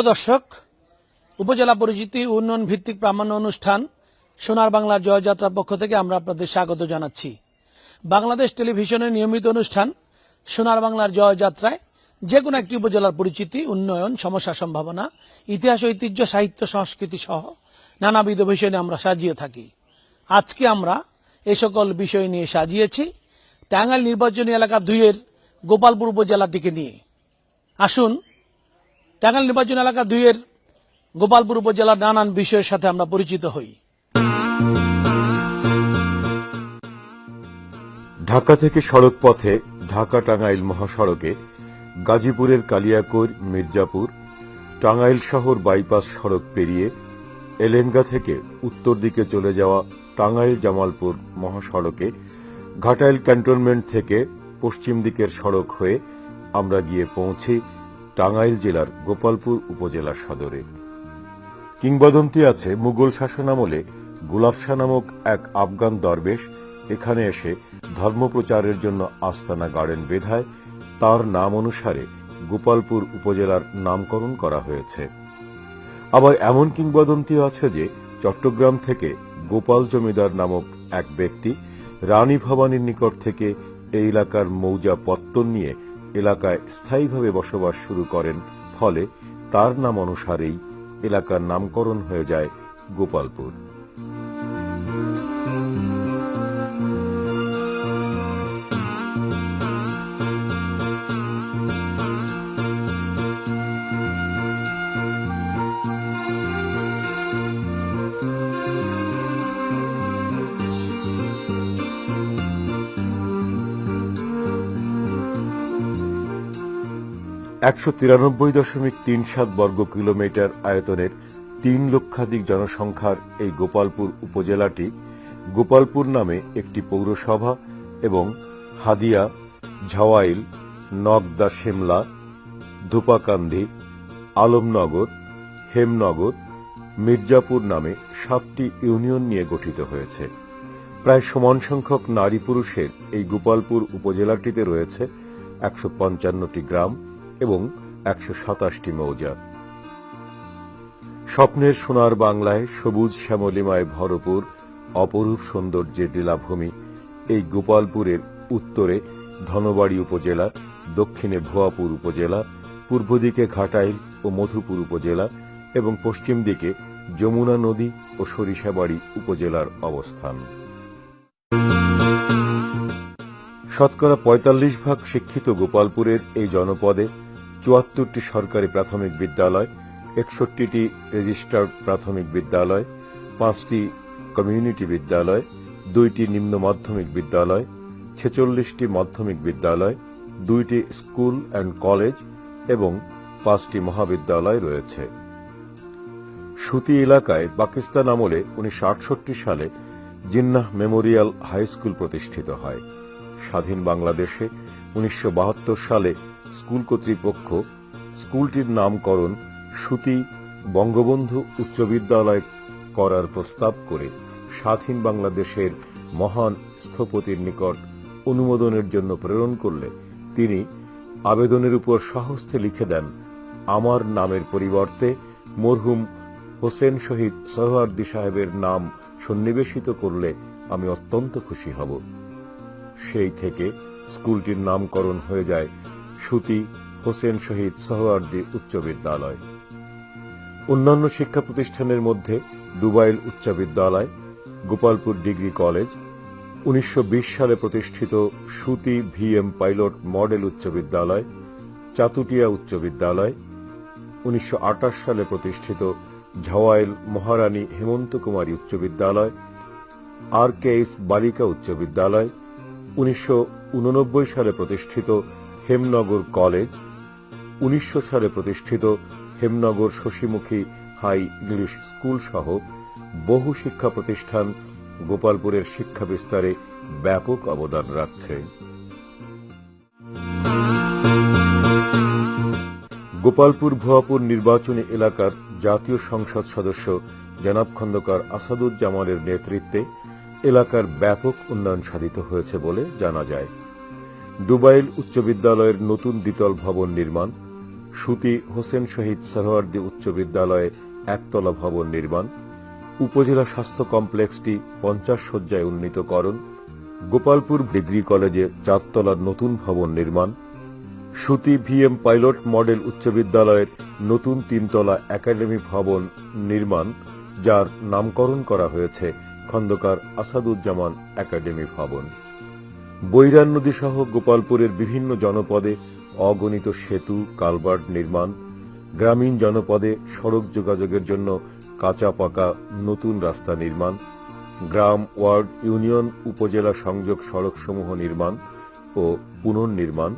প্রিয় দর্শক, উপজেলা পরিচিতি উন্নয়ন ভিত্তিক প্রামাণ্য অনুষ্ঠান সোনার বাংলার জয়যাত্রার পক্ষ থেকে আমরা আপনাদের স্বাগত জানাচ্ছি। বাংলাদেশ টেলিভিশনের নিয়মিত অনুষ্ঠান সোনার বাংলার জয়যাত্রায় যে কোনো একটি উপজেলার পরিচিতি, উন্নয়ন, সমস্যা সম্ভাবনা, ইতিহাস, ঐতিহ্য, সাহিত্য, সংস্কৃতি সহ নানাবিধ বিষয় নিয়ে আমরা সাজিয়ে থাকি। আজকে আমরা এ সকল বিষয় নিয়ে সাজিয়েছি। টাঙ্গাইল নির্বাচনী এলাকা দুইয়ের গোপালপুর উপজেলাটিকে নিয়ে। আসুন টাঙ্গাইল নির্বাচন এলাকা দুইয়ের গোপালপুর উপজেলার নানান বিষয়ের সাথে আমরা পরিচিত হই। ঢাকা থেকে সড়ক পথে ঢাকা টাঙ্গাইল মহাসড়কে গাজীপুরের কালিয়াকৈর, মির্জাপুর, টাঙ্গাইল শহর বাইপাস সড়ক পেরিয়ে এলেঙ্গা থেকে উত্তর দিকে চলে যাওয়া টাঙ্গাইল জামালপুর মহাসড়কে ঘাটাইল ক্যান্টনমেন্ট থেকে পশ্চিম দিকের সড়ক হয়ে আমরা গিয়ে পৌঁছি টাঙ্গাইল জেলার গোপালপুর উপজেলা সদরে। কিংবদন্তি আছে মুঘল শাসনামলে গুলাবশা নামক এক আফগান দরবেশ। এখানে এসে ধর্মপ্রচারের জন্য আস্তানা গার্ডেন বেধায়। তার নাম অনুসারে গোপালপুর উপজেলার নামকরণ করা হয়েছে। আবার এমন কিংবদন্তি আছে যে চট্টগ্রাম থেকে গোপাল জমিদার নামক এক ব্যক্তি রানী ভবানীর নিকট থেকে এই এলাকার মৌজা পত্তন নিয়ে এলাকায় স্থায়ীভাবে বসবাস শুরু করেন ফলে তার নাম অনুসারেই এলাকার নামকরণ হয়ে যায় গোপালপুর। একশো তিরানব্বই দশমিক তিন সাত বর্গ কিলোমিটার আয়তনের তিন লক্ষাধিক জনসংখ্যার এই গোপালপুর উপজেলাটি গোপালপুর নামে একটি পৌরসভা এবং হাদিয়া, ঝাওয়াইল, নগদা শিমলা ধূপাকান্ধি আলমনগর, হেমনগর, মির্জাপুর নামে সাতটি ইউনিয়ন নিয়ে গঠিত হয়েছে। প্রায় সমান সংখ্যক নারী পুরুষের এই গোপালপুর উপজেলাটিতে রয়েছে একশো পঞ্চান্নটি গ্রাম এবং একশো সাতাশটি মৌজা। স্বপ্নের সোনার বাংলায় সবুজ শ্যামলিমায় ভরপুর অপরূপ সৌন্দর্যের লীলাভূমি এই গোপালপুরের উত্তরে ধনবাড়ি উপজেলা, দক্ষিণে ভুয়াপুর উপজেলা, পূর্ব দিকে ঘাটাইল ও মধুপুর উপজেলা এবং পশ্চিম দিকে যমুনা নদী ও সরিষাবাড়ি উপজেলার অবস্থান। শতকরা পঁয়তাল্লিশ ভাগ শিক্ষিত গোপালপুরের এই জনপদে চুয়াত্তরটি সরকারি প্রাথমিক বিদ্যালয়, একষট্টিটি রেজিস্টার্ড প্রাথমিক বিদ্যালয়, পাঁচটি কমিউনিটি বিদ্যালয়, দুইটি নিম্ন মাধ্যমিক বিদ্যালয়, ছেচল্লিশটি মাধ্যমিক বিদ্যালয়, দুইটি স্কুল অ্যান্ড কলেজ এবং পাঁচটি মহাবিদ্যালয় রয়েছে। সুতি এলাকায় পাকিস্তান আমলে উনিশশো আটষট্টি সালে জিন্নাহ মেমোরিয়াল হাই স্কুল প্রতিষ্ঠিত হয়। স্বাধীন বাংলাদেশে উনিশশো বাহাত্তর সালে স্কুল কর্তৃপক্ষ স্কুলটির নামকরণ সুতি বঙ্গবন্ধু উচ্চ বিদ্যালয় করার প্রস্তাব করে স্বাধীন বাংলাদেশের মহান স্থপতির নিকট অনুমোদনের জন্য প্রেরণ করলে তিনি আবেদনের উপর সহস্তে লিখে দেন, আমার নামের পরিবর্তে মরহুম হোসেন শহীদ সোহরার্দি সাহেবের নাম সন্নিবেশিত করলে আমি অত্যন্ত খুশি হব। সেই থেকে স্কুলটির নামকরণ হয়ে যায় সুতি হোসেন শহীদ সোহরার্দি উচ্চ বিদ্যালয়। অন্যান্য শিক্ষা প্রতিষ্ঠানের মধ্যে দুবাইল উচ্চ বিদ্যালয়, গোপালপুর ডিগ্রি কলেজ, উনিশশো বিশ সালে প্রতিষ্ঠিত সুতি ভিএম পাইলট মডেল উচ্চ বিদ্যালয়, চাতুটিয়া উচ্চ বিদ্যালয়, উনিশশো আটাশ সালে প্রতিষ্ঠিত ঝাওয়াইল মহারানী হেমন্ত কুমারী উচ্চ বিদ্যালয়, আর কেএস বালিকা উচ্চ বিদ্যালয়, উনিশশো উননব্বই সালে প্রতিষ্ঠিত হেমনগর কলেজ, উনিশশো সালে প্রতিষ্ঠিত Hemnagar Shashimukhi high English school সহ বহু শিক্ষা প্রতিষ্ঠান গোপালপুরের শিক্ষা বিস্তারে ব্যাপক অবদান রাখছে। গোপালপুর ভুয়াপুর নির্বাচনী এলাকার জাতীয় সংসদ সদস্য জনাব খন্দকার আসাদুজ্জামানের নেতৃত্বে এলাকার ব্যাপক উন্নয়ন সাধিত হয়েছে বলে জানা যায়। ডুবাইল উচ্চ বিদ্যালয়ের নতুন দ্বিতল ভবন নির্মাণ, সুতি হোসেন শহীদ সরোয়ার্দী উচ্চ বিদ্যালয়ে একতলা ভবন নির্মাণ, উপজেলা স্বাস্থ্য কমপ্লেক্সটি পঞ্চাশ শয্যায় উন্নীতকরণ, গোপালপুর ডিগ্রি কলেজে চারতলার নতুন ভবন নির্মাণ, সুতি ভিএম পাইলট মডেল উচ্চ বিদ্যালয়ের নতুন তিনতলা একাডেমি ভবন নির্মাণ, যার নামকরণ করা হয়েছে খন্দকার আসাদুজ্জামান একাডেমি ভবন। বৈরান নদী সহ গোপালপুরের বিভিন্ন জনপদে অগণিত সেতু কালভার্ট নির্মাণ, গ্রামীণ জনপদে সড়ক যোগাযোগের জন্য কাঁচা পাকা নতুন রাস্তা নির্মাণ, গ্রাম ওয়ার্ড ইউনিয়ন উপজেলা সংযোগ সড়কসমূহ নির্মাণ ও পুনর্নির্মাণ,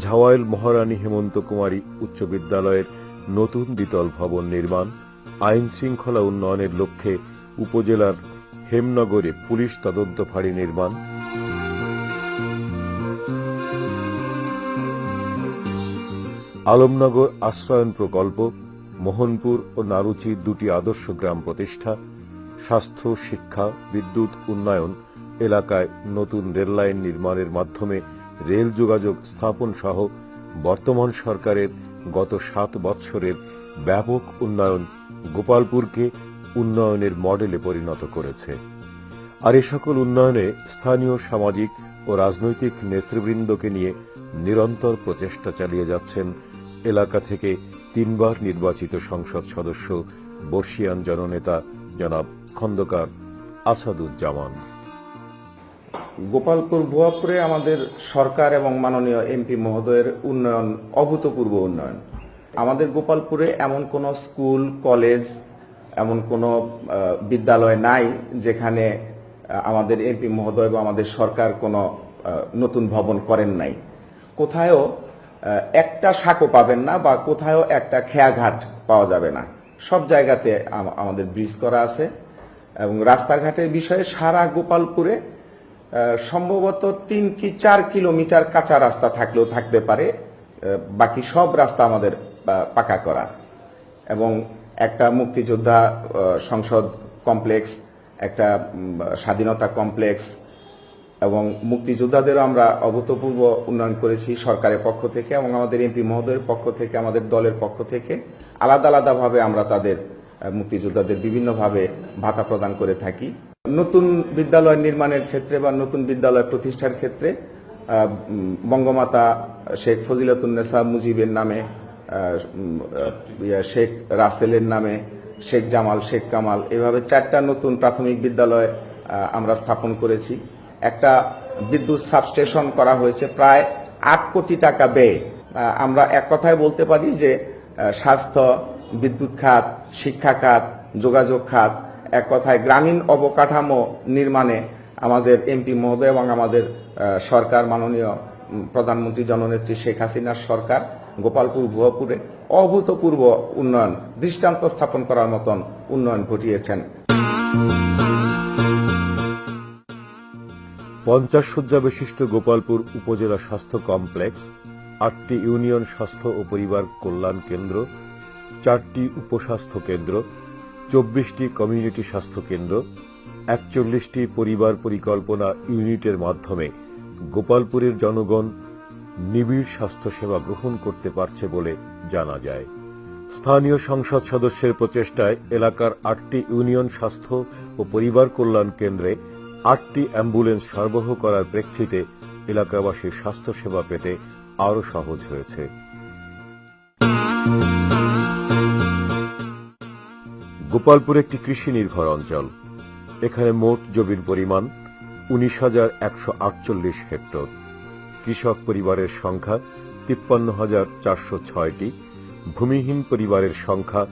ঝাওয়াইল মহারানী হেমন্ত কুমারী উচ্চ বিদ্যালয়ের নতুন দ্বিতল ভবন নির্মাণ, আইন শৃঙ্খলা উন্নয়নের লক্ষ্যে উপজেলার হেমনগরে পুলিশ তদন্ত ফাঁড়ি নির্মাণ আলমনগর আশ্রয়ন প্রকল্প, মোহনপুর ও নারুচি দুটি আদর্শ গ্রাম প্রতিষ্ঠা, স্বাস্থ্য, শিক্ষা, বিদ্যুৎ, উন্নয়ন, এলাকায় নতুন রেললাইন নির্মাণের মাধ্যমে রেল যোগাযোগ স্থাপন সহ বর্তমান সরকারের গত সাত বৎসরের ব্যাপক উন্নয়ন গোপালপুরকে উন্নয়নের মডেলে পরিণত করেছে। আর এ সকল উন্নয়নে স্থানীয় সামাজিক ও রাজনৈতিক নেতৃবৃন্দকে নিয়ে নিরন্তর প্রচেষ্টা চালিয়ে যাচ্ছেন এলাকা থেকে তিনবার নির্বাচিত সংসদ সদস্য, বর্ষিয়ান জননেতা জনাব খন্দকার আসাদুজ্জামান। গোপালপুর ভুয়াপুরে আমাদের সরকার এবং মাননীয় এমপি মহোদয়ের উন্নয়ন, অভূতপূর্ব উন্নয়ন। আমাদের গোপালপুরে এমন কোনো স্কুল, কলেজ, এমন কোনো বিদ্যালয় নাই যেখানে আমাদের এমপি মহোদয় বা আমাদের সরকার কোনো নতুন ভবন করেন নাই। কোথায়ও একটা শাকও পাবেন না বা কোথাও একটা খেয়াঘাট পাওয়া যাবে না। সব জায়গাতে আমাদের ব্রিজ করা আছে এবং রাস্তাঘাটের বিষয়ে সারা গোপালপুরে সম্ভবত তিন কি চার কিলোমিটার কাঁচা রাস্তা থাকলেও থাকতে পারে বাকি সব রাস্তা আমাদের পাকা করা। এবং একটা মুক্তিযোদ্ধা সংসদ কমপ্লেক্স, একটা স্বাধীনতা কমপ্লেক্স এবং মুক্তিযোদ্ধাদেরও আমরা অভূতপূর্ব উন্নয়ন করেছি সরকারের পক্ষ থেকে এবং আমাদের এমপি মহোদয়ের পক্ষ থেকে, আমাদের দলের পক্ষ থেকে। আলাদা আলাদাভাবে আমরা তাদের মুক্তিযোদ্ধাদের বিভিন্নভাবে ভাতা প্রদান করে থাকি। নতুন বিদ্যালয় নির্মাণের ক্ষেত্রে বা নতুন বিদ্যালয় প্রতিষ্ঠার ক্ষেত্রে বঙ্গমাতা শেখ ফজিলাতুন্নেসা মুজিবের নামে শেখ রাসেলের নামে, শেখ জামাল, শেখ কামাল, এভাবে চারটা নতুন প্রাথমিক বিদ্যালয় আমরা স্থাপন করেছি। একটা বিদ্যুৎ সাবস্টেশন করা হয়েছে প্রায় আট কোটি টাকা ব্যয়ে। আমরা এক কথায় বলতে পারি যে স্বাস্থ্য, বিদ্যুৎ খাত, শিক্ষা খাত, যোগাযোগ খাত, এক কথায় গ্রামীণ অবকাঠামো নির্মাণে আমাদের এমপি মহোদয় এবং আমাদের সরকার মাননীয় প্রধানমন্ত্রী জননেত্রী শেখ হাসিনার সরকার গোপালপুর ভুয়াপুরে অভূতপূর্ব উন্নয়ন, দৃষ্টান্ত স্থাপন করার মতন উন্নয়ন ঘটিয়েছেন। পঞ্চাশ শয্যা বিশিষ্ট গোপালপুর উপজেলা স্বাস্থ্য কমপ্লেক্স, আটটি ইউনিয়ন স্বাস্থ্য ও পরিবার কল্যাণ কেন্দ্র, চারটি উপস্বাস্থ্য কেন্দ্র, চব্বিশটি কমিউনিটি স্বাস্থ্য কেন্দ্র, একচল্লিশটি পরিবার পরিকল্পনা ইউনিটের মাধ্যমে গোপালপুরের জনগণ নিবিড় স্বাস্থ্যসেবা গ্রহণ করতে পারছে বলে জানা যায়। স্থানীয় সংসদ সদস্যের প্রচেষ্টায় এলাকার আটটি ইউনিয়ন স্বাস্থ্য ও পরিবার কল্যাণ কেন্দ্রে আটটি অ্যাম্বুলেন্স সরবরাহ করার প্রেক্ষিতে এলাকাবাসীর স্বাস্থ্যসেবা পেতে আরও সহজ হয়েছে। গোপালপুর একটি কৃষি নির্ভর অঞ্চল। এখানে মোট জমির পরিমাণ উনিশ হাজার একশো আটচল্লিশ হেক্টর। কৃষক পরিবারের সংখ্যা তিপ্পান্ন হাজার চারশো ছয়টি। ভূমিহীন পরিবারের সংখ্যা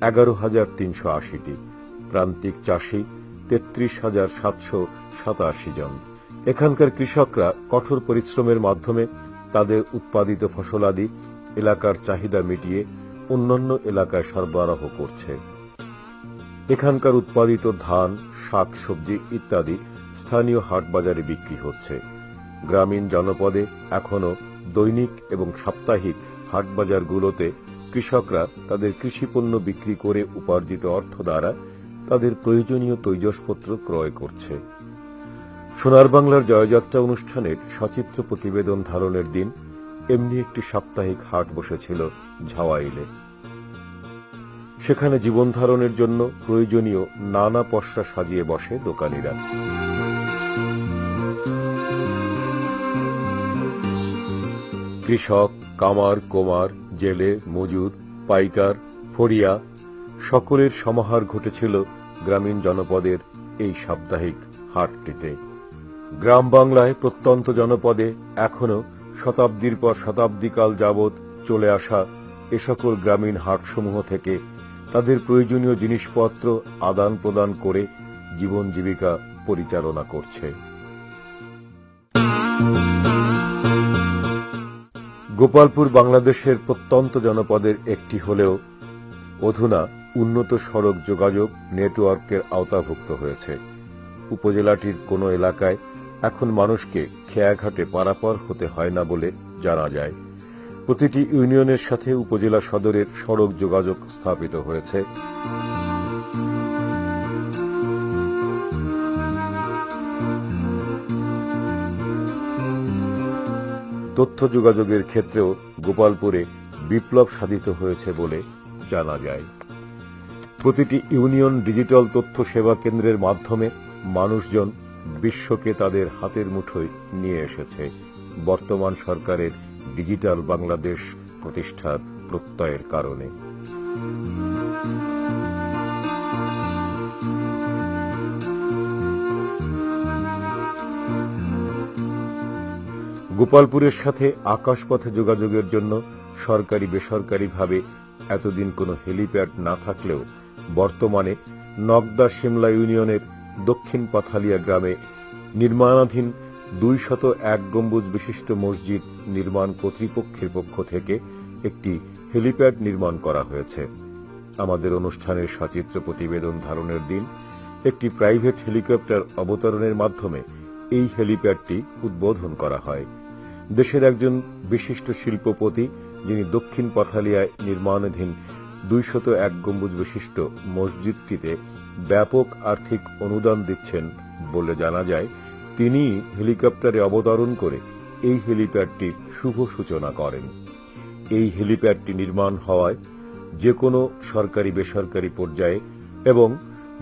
এগারো হাজার তিনশো আশিটি। প্রান্তিক চাষি তেত্রিশ হাজার সাতশো সাতাশি জন। এখানকার কৃষকরা কঠোর পরিশ্রমের মাধ্যমে তাদের উৎপাদিত ফসলাদি এলাকার চাহিদা মিটিয়ে অন্যান্য এলাকায় সরবরাহ করছে। এখানকার উৎপাদিত ধান, শাক, সবজি ইত্যাদি স্থানীয় হাট বাজারে বিক্রি হচ্ছে। গ্রামীণ জনপদে এখনও দৈনিক এবং সাপ্তাহিক হাট বাজারগুলোতে কৃষকরা তাদের কৃষিপণ্য বিক্রি করে উপার্জিত অর্থ দ্বারা তাদের প্রয়োজনীয় তৈজসপত্র ক্রয় করছে। সোনার বাংলার জয়যাত্রা অনুষ্ঠানের সচিত্র প্রতিবেদন ধারণের দিন, এমনি একটি সাপ্তাহিক হাট বসেছিল ঝাওয়াইলে। সেখানে জীবন ধারণের জন্য প্রয়োজনীয় নানা পসরা সাজিয়ে বসে দোকানিরা। কৃষক, কামার, কোমার, জেলে, মজুর, পাইকার, ফড়িয়া সকলের সমাহার ঘটেছিল গ্রামীণ জনপদের এই সাপ্তাহিক হাটটিতে। গ্রাম বাংলায় প্রত্যন্ত জনপদে এখনও শতাব্দীর পর শতাব্দীকাল যাবৎ চলে আসা এ সকল গ্রামীণ হাটসমূহ থেকে তাদের প্রয়োজনীয় জিনিসপত্র আদান প্রদান করে জীবন জীবিকা পরিচালনা করছে। গোপালপুর বাংলাদেশের প্রত্যন্ত জনপদের একটি হলেও অধুনা উন্নত সড়ক যোগাযোগ নেটওয়ার্কের আওতাভুক্ত হয়েছে। উপজেলাটির কোনো এলাকায় এখন মানুষকে খেয়াঘাটে পারাপার হতে হয় না বলে জানা যায়। প্রতিটি ইউনিয়নের সাথে উপজেলা সদরের সড়ক যোগাযোগ স্থাপিত হয়েছে। তথ্য যোগাযোগের ক্ষেত্রেও গোপালপুরে বিপ্লব সাধিত হয়েছে বলে জানা যায়। প্রতিটি ইউনিয়ন ডিজিটাল তথ্য সেবা কেন্দ্রের মাধ্যমে মানুষজন বিশ্বকে তাদের হাতের মুঠোয় নিয়ে এসেছে। বর্তমান সরকারের ডিজিটাল বাংলাদেশ প্রতিষ্ঠার প্রত্যয়ের কারণে। গোপালপুরের সাথে আকাশপথে যোগাযোগের জন্য সরকারি বেসরকারিভাবে এতদিন কোনো হেলিপ্যাড না থাকলেও বর্তমানে নগদা সিমলা ইউনিয়নের দক্ষিণ পাথালিয়া গ্রামে নির্মাণাধীন দুই শত এক গম্বুজ বিশিষ্ট মসজিদ নির্মাণ কর্তৃপক্ষের পক্ষ থেকে একটি হেলিপ্যাড নির্মাণ করা হয়েছে। আমাদের অনুষ্ঠানের সচিত্র প্রতিবেদন ধারণের দিন, একটি প্রাইভেট হেলিকপ্টার অবতরণের মাধ্যমে এই হেলিপ্যাডটি উদ্বোধন করা হয়। দেশের একজন বিশিষ্ট শিল্পপতি, যিনি দক্ষিণ পাথালিয়ায় নির্মাণাধীন দুইশত এক গম্বুজ বিশিষ্ট মসজিদটিতে ব্যাপক আর্থিক অনুদান দিচ্ছেন বলে জানা যায়। তিনি হেলিকপ্টারে অবতরণ করে এই হেলিপ্যাডটি শুভ সূচনা করেন। এই হেলিপ্যাডটি নির্মাণ হওয়ায় যে কোনো সরকারি বেসরকারি পর্যায়ে এবং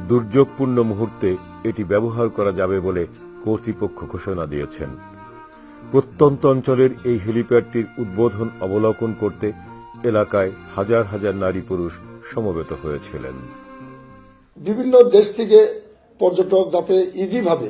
দুর্যোগপূর্ণ মুহূর্তে এটি ব্যবহার করা যাবে বলে কর্তৃপক্ষ ঘোষণা দিয়েছেন। প্রত্যন্ত অঞ্চলের এই হেলিপ্যাডটির উদ্বোধন অবলোকন করতে এলাকায় হাজার হাজার নারী পুরুষ সমবেত হয়েছিলেন। বিভিন্ন দেশ থেকে পর্যটক যাতে ইজিভাবে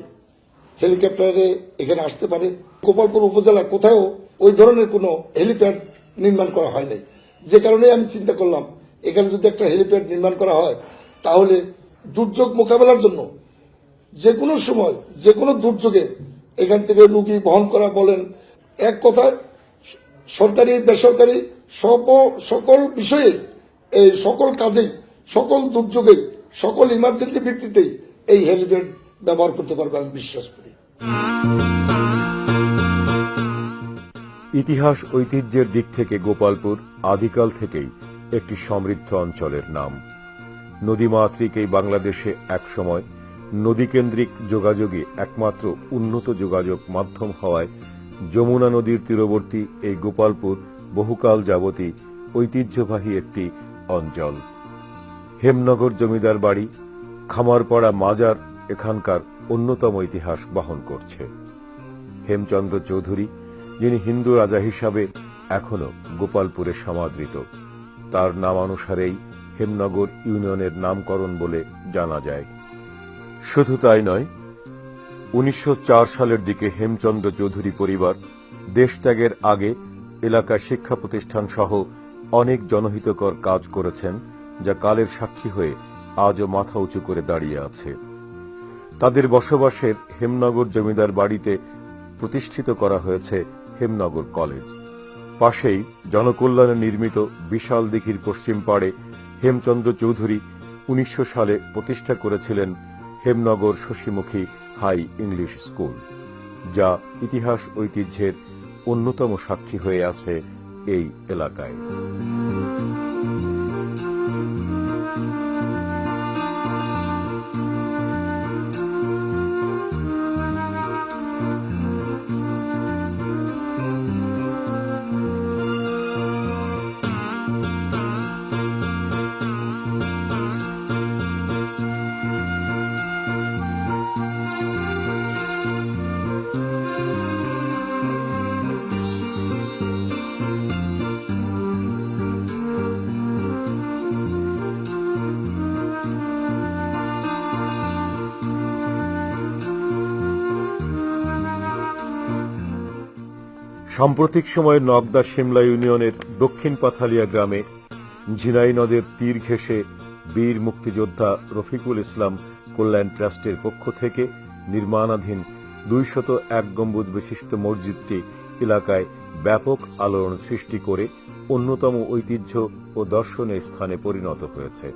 হেলিকপ্টারে এখানে আসতে পারে, গোপালপুর উপজেলা কোথাও ওই ধরনের কোনো হেলিপ্যাড নির্মাণ করা হয় নাই। যে কারণে আমি চিন্তা করলাম, এখানে যদি একটা হেলিপ্যাড নির্মাণ করা হয়, তাহলে দুর্যোগ মোকাবেলার জন্য যে কোনো সময়, যে কোনো দুর্যোগে এখান থেকে রুগী বহন করা বলেন। এক কথায়, সরকারি, বেসরকারি সব সকল বিষয়ে, এই সকল কাজেই সকল দুর্যোগে, সকল ইমার্জেন্সি ভিত্তিতেই এই হেলিপ্যাড ব্যবহার করতে পারবে আমি বিশ্বাস করি। ইতিহাস ঐতিহ্যের দিক থেকে গোপালপুর আদিকাল থেকেই একটি সমৃদ্ধ অঞ্চলের নাম। নদীমাতৃক এই বাংলাদেশে একসময় নদীকেন্দ্রিক যোগাযোগে একমাত্র উন্নত যোগাযোগ মাধ্যম হওয়ায় যমুনা নদীর তীরবর্তী এই গোপালপুর বহুকাল যাবতী ঐতিহ্যবাহী একটি অঞ্চল। হেমনগর জমিদার বাড়ি, খামারপাড়া মাজার এখানকার অন্যতম ইতিহাস বহন করছে। হেমচন্দ্র চৌধুরী, যিনি হিন্দু রাজা হিসাবে এখনও গোপালপুরে সমাদৃত, তার নামানুসারেই হেমনগর ইউনিয়নের নামকরণ বলে জানা যায়। শুধু তাই নয়, উনিশশো সালের দিকে হেমচন্দ্র চৌধুরী পরিবার দেশত্যাগের আগে এলাকার শিক্ষা প্রতিষ্ঠান সহ অনেক জনহিতকর কাজ করেছেন, যা কালের সাক্ষী হয়ে আজও মাথা উঁচু করে দাঁড়িয়ে আছে। তাদের বসবাসের হেমনগর জমিদার বাড়িতে প্রতিষ্ঠিত করা হয়েছে হেমনগর কলেজ। পাশেই জনকল্যাণে নির্মিত বিশাল দিঘির পশ্চিম পাড়ে হেমচন্দ্র চৌধুরী উনিশশো সালে প্রতিষ্ঠা করেছিলেন Hemnagar Shashimukhi high English school, যা ইতিহাস ঐতিহ্যের অন্যতম সাক্ষী হয়ে আছে এই এলাকায়। সাম্প্রতিক সময়ে নগদা শিমলা ইউনিয়নের দক্ষিণ পাথালিয়া গ্রামে ঝিনাই নদের তীর ঘেঁষে বীর মুক্তিযোদ্ধা রফিকুল ইসলাম কল্যাণ ট্রাস্টের পক্ষ থেকে নির্মাণাধীন দুইশত এক গম্বুজ বিশিষ্ট মসজিদটি এলাকায় ব্যাপক আলোড়ন সৃষ্টি করে অন্যতম ঐতিহ্য ও দর্শনীয় স্থানে পরিণত হয়েছে।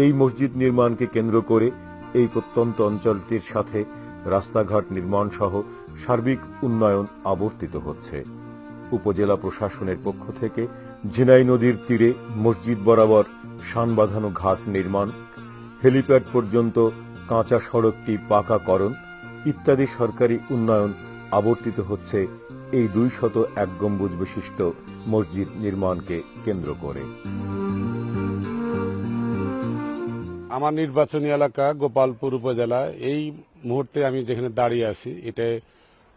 এই মসজিদ নির্মাণকে কেন্দ্র করে এই প্রত্যন্ত অঞ্চলটির সাথে রাস্তাঘাট নির্মাণ সহ সার্বিক উন্নয়ন আবর্তিত হচ্ছে। উপজেলা প্রশাসনের পক্ষ থেকে ঝিনাই নদীর তীরে মসজিদ বরাবর শান বাঁধানো ঘাট নির্মাণ, হেলিপ্যাড পর্যন্ত কাঁচা সড়কটি পাকাকরণ ইত্যাদি সরকারি উন্নয়ন আবর্তিত হচ্ছে এই দুই শত এক গম্বুজ বিশিষ্ট মসজিদ নির্মাণকে কেন্দ্র করে। আমার নির্বাচনী এলাকা গোপালপুর উপজেলা এই মুহূর্তে আমি যেখানে দাঁড়িয়ে আছি, এটা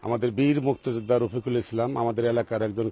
আমাদের বীর মুক্তিযোদ্ধা রফিকুল ইসলাম আমাদের এলাকার একজন